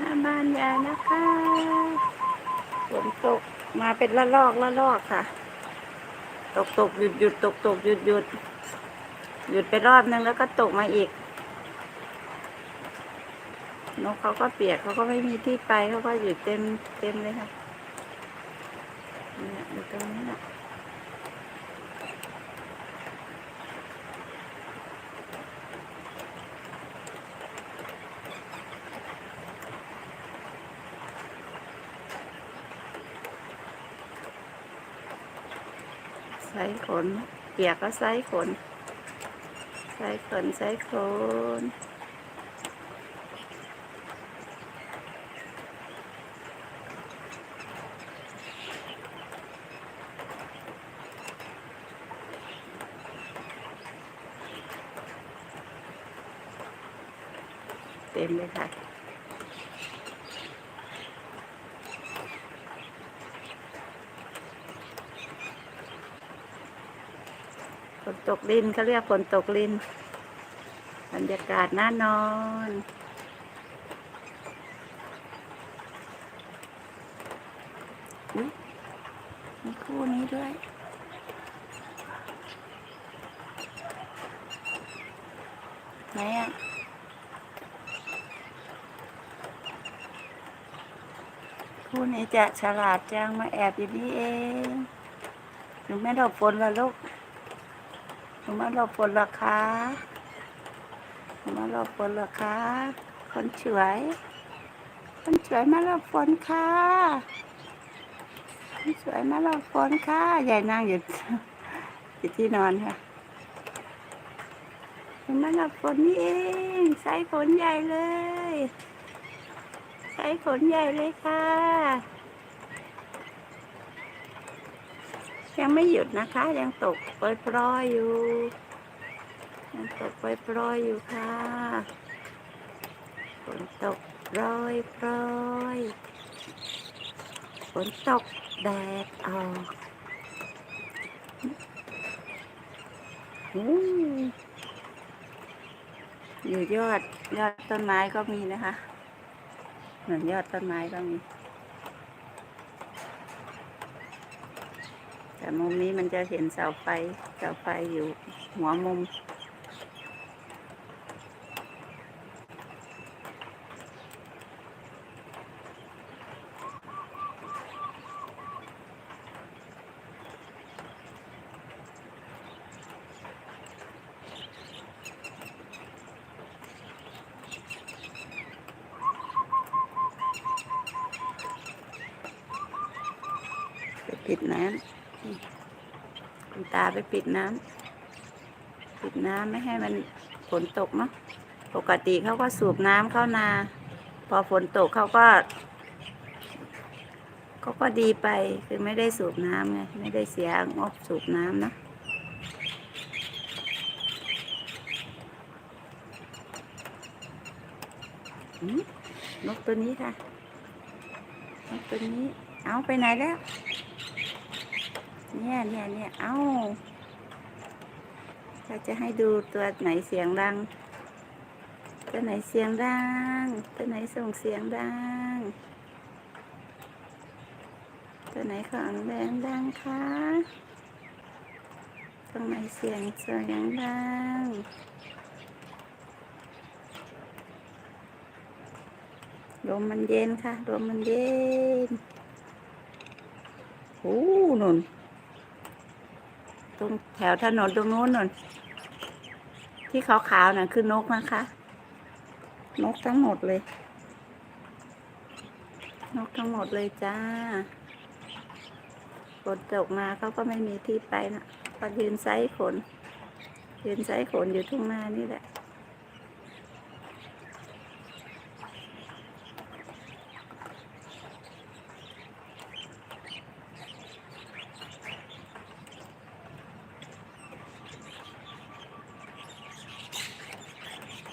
หน้าบ้านยายนะคะฝนตกมาเป็นละลอกละลอกค่ะ ตกตกหยุดหยุดตกตกหยุดหยุดหยุดไปรอบนึงแล้วก็ตกมาอีกนกเขาก็เปียกเขาก็ไม่มีที่ไปเขาก็อยู่เต็มเต็มเลยค่ะเนี่ยอยู่ตรงนี้แหละ ไซส์ขนเปียกก็ไซส์ขนไซส์ขนไซส์ขนเต็มเลยค่ะ นตกลินเขาเรียกฝนตกลิน บรรยากาศน่านอนอุ๊ยมีคู่นี้ด้วย ไหนอะคู่นี้จะฉลาดจังมาแอบอยู่นี่เองหนูไม่หลบฝนละลูก นูมาหลบฝนเหรอคะหนูมาหลบฝนเหรอคะคนสวย คนสวยมาหลบฝนค่ะคนสวยมาหลบฝนค่ะยายนั่งอยู่อยู่ที่นอนค่ะหนูมาหลบฝนนี่เองใส่ฝนใหญ่เลยใช้ขนใหญ่เลยค่ะ ยังไม่หยุดนะคะ ยังตกปล่อยๆอยู่ ยังตกปล่อยๆอยู่ค่ะฝนตกปล่อยปล่อยฝนตกแดดออกอยู่ยอดยอดต้นไม้ก็มีนะคะ เหมือนยอดต้นไม้ก็มี แต่มุมนี้มันจะเห็นเสาไฟเสาไฟอยู่หัวมุมไปปิดน้ำ คุณตาไปปิดน้ำปิดน้ำไม่ให้มันฝนตกเนาะปกติเขาก็สูบน้ำเข้านา พอฝนตกเขาก็เขาก็ดีไปคือไม่ได้สูบน้ำไงไม่ได้เสียงบสูบน้ำนะนกตัวนี้ค่ะนกตัวนี้ เอาไปไหนแล้ว เนี่ยเนี่ยเนี่ยเอาเราจะให้ดูตัวไหนเสียงดัง ตัวไหนเสียงดัง ตัวไหนส่งเสียงดัง ตัวไหนของแรงดังคะตรงไหนเสียงเสียงดังลมมันเย็นค่ะลมมันเย็นโอ้หนุน ตรงแถวถนนตรงนู้นนนที่ขาวๆน่ะคือนกนะคะ นกทั้งหมดเลย นกทั้งหมดเลยจ้าฝนตกมาเขาก็ไม่มีที่ไปนะก็ยืนไซส์ขนยืนไซส์ขนอยู่ทุ่งนานี่แหละ